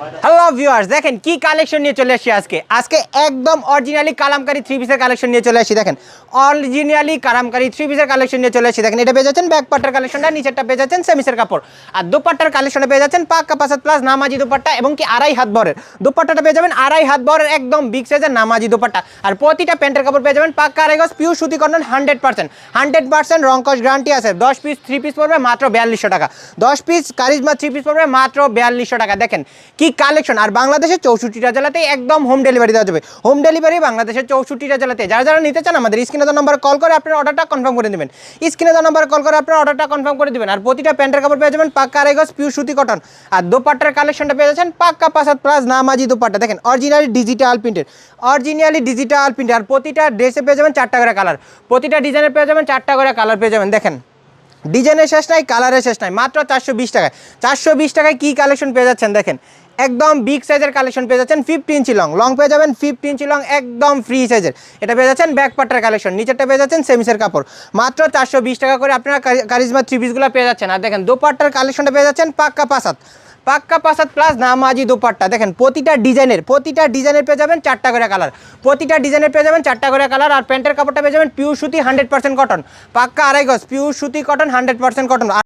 Hello viewers দেখেন কি collection নিয়ে চলে আসছি আজকে। আজকে একদম অরিজিনালি কালামকারী থ্রি পিসের কালেকশন নিয়ে চলে আসছি দেখেন। অরিজিনালি কালামকারী থ্রি পিসের কালেকশন নিয়ে চলে আসছি দেখেন। এটা পেয়ে যাচ্ছেন ব্যাক পাট্টার কালেকশনটা নিচেরটা পেয়ে যাচ্ছেন সেমিসের কাপড়। আর দুপাট্টার কালেকশনে পেয়ে যাচ্ছেন পাক্কা পাসাত প্লাস নামাজি দুপাট্টা এবং কি আড়াই হাত বরের। দুপাট্টাটা পেয়ে যাবেন আড়াই হাত বরের একদম বিগ সাইজের নামাজি দুপাট্টা। আর প্রতিটা প্যান্টের কাপড় পেয়ে যাবেন পাক্কা আড়াই গজ পিউ সুতি cotton hundred percent hundred percent রংকশ guarantee আছে। দশ পিস থ্রি পিস পড়বে মাত্র বিয়াল্লিশশো টাকা। দশ পিস কারিজমা থ্রি পিস পড়বে মাত্র বিয়াল্লিশশো টাকা। দেখেন কি কালেকশন আর বাংলাদেশের চৌষট্টিটা জেলাতে একদম হোম ডেলিভারি দেওয়া যাবে। হোম ডেলিভারি বাংলাদেশের চৌষট্টিটা জেলাতে। যারা যারা নিতে চান আমাদের স্ক্রিনে তো নাম্বার কল করে আপনার অর্ডারটা কনফার্ম করে দেবেন। স্ক্রিনে তো নাম্বার কল করে আপনার অর্ডারটা কনফার্ম করে দেবেন। আর প্রতিটা প্যান্টের কাপড় পেয়ে যাবেন পাক্কা গজ পিউ সুতি কটন আর দোপাট্টার কালেকশনটা পেয়ে যাচ্ছেন পাক্কা পাসাদ প্লাস নামাজি দোপাট্টা। দেখেন অরিজিনালি ডিজিটাল প্রিন্টের অরিজিনালি ডিজিটাল প্রিন্টের আর প্রতিটা ড্রেসে পেয়ে যাবেন চারটা করে কালার প্রতিটা ডিজাইনে পেয়ে যাবেন চারটা করে কালার পেয়ে যাবেন। দেখেন ডিজাইনের শেষ নাই, কালারের শেষ নাই, মাত্র চারশো বিশ টাকায়। চারশো বিশ টাকায় কী কালেকশন পেয়ে যাচ্ছেন দেখেন? একদম বিগ সাইজের কালেকশন পেয়ে যাচ্ছেন ফিফটি ইঞ্চি লং লং পেয়ে যাবেন ফিফটি ইঞ্চি লং একদম ফ্রি সাইজের এটা পেয়ে যাচ্ছেন ব্যাক পাট্টার কালেকশন নিচেরটা পেয়ে যাচ্ছেন সেমিসের কাপড়। মাত্র চারশো বিশ টাকা করে আপনারা কারি- কারিজমা থ্রি পিসগুলো পেয়ে যাচ্ছেন। আর দেখেন, দোপাট্টার কালেকশনটা পেয়ে যাচ্ছেন পাক্কা পাসাত পাক্কা পাসাত প্লাস নামাজি দোপাট্টা। দেখেন, প্রতিটা ডিজাইনের প্রতিটা ডিজাইনের পেয়ে যাবেন চারটা করে কালার প্রতিটা ডিজাইনের পেয়ে যাবেন চারটা করে কালার আর প্যান্টের কাপড়টা পেয়ে যাবেন পিউর সুতি হান্ড্রেড পার্সেন্ট কটন পাক্কা আড়াই গজ পিউর সুতি কটন হান্ড্রেড পার্সেন্ট কটন